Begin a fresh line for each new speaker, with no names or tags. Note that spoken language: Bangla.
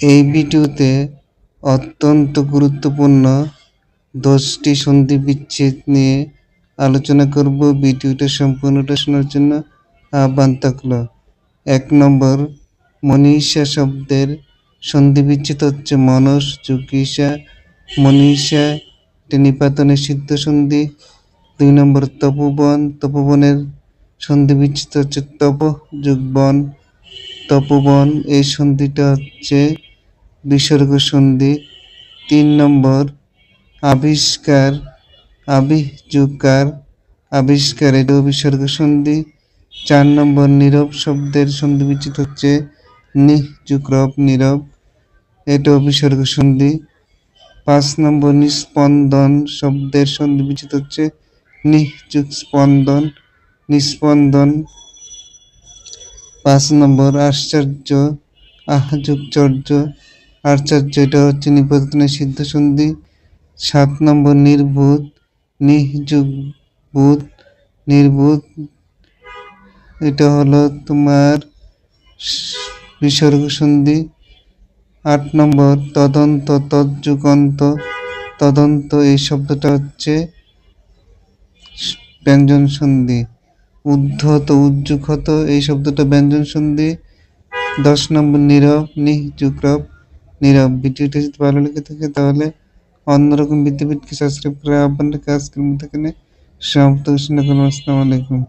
এই ভিডিওতে অত্যন্ত গুরুত্বপূর্ণ দশটি সন্ধি বিচ্ছেদ নিয়ে আলোচনা করব। ভিডিওটা সম্পূর্ণটা শোনার জন্য আহ্বান থাকল। এক নম্বর, মনীষা শব্দের সন্ধি বিচ্ছেদ হচ্ছে মনস, যুগীষা, মনীষা এটি সিদ্ধ সন্ধি। দুই নম্বর, তপোবন, তপোবনের সন্ধি বিচ্ছেদ হচ্ছে তপ যুগ বন তপোবন, এই সন্ধিটা হচ্ছে বিসর্গ সন্ধি তিন নম্বর, আবিষ্কার আবিযুকার আবিষ্কার এটাও বিসর্গ সন্ধি চার নম্বর, নীরব শব্দের সন্ধি বিচ্ছেদ হচ্ছে নিযুক্রব নীরব, এটাও বিসর্গ সন্ধি পাঁচ নম্বর নিস্পন্দন শব্দের সন্ধি বিচ্ছেদ হচ্ছে নিযুক স্পন্দন নিস্পন্দন পাঁচ নম্বর, আশ্চর্য, আহযুগচর্য আশ্চর্য এটা হচ্ছে নিপতনের সিদ্ধ সন্ধি সাত নম্বর নির্ভূত নিযুগভূত নির্ভূত এটা হলো তোমার বিসর্গ সন্ধি আট নম্বর, তদন্ত তজ্জুগন্ত তদন্ত, এই শব্দটা হচ্ছে ব্যঞ্জন সন্ধি। উদ্ধত, উজ্জুখত, এই শব্দটা ব্যঞ্জন সন্ধি। দশ নম্বর, নীরব নিযুক্রব নীরব ভিডিওটি যদি ভালো লেগে থাকে তাহলে অন্যরকম বিদ্যাপীঠকে সাবস্ক্রাইব করে আহ্বান রেখে থেকে মতো এখানে সমাপ্ত আসসালামু আলাইকুম।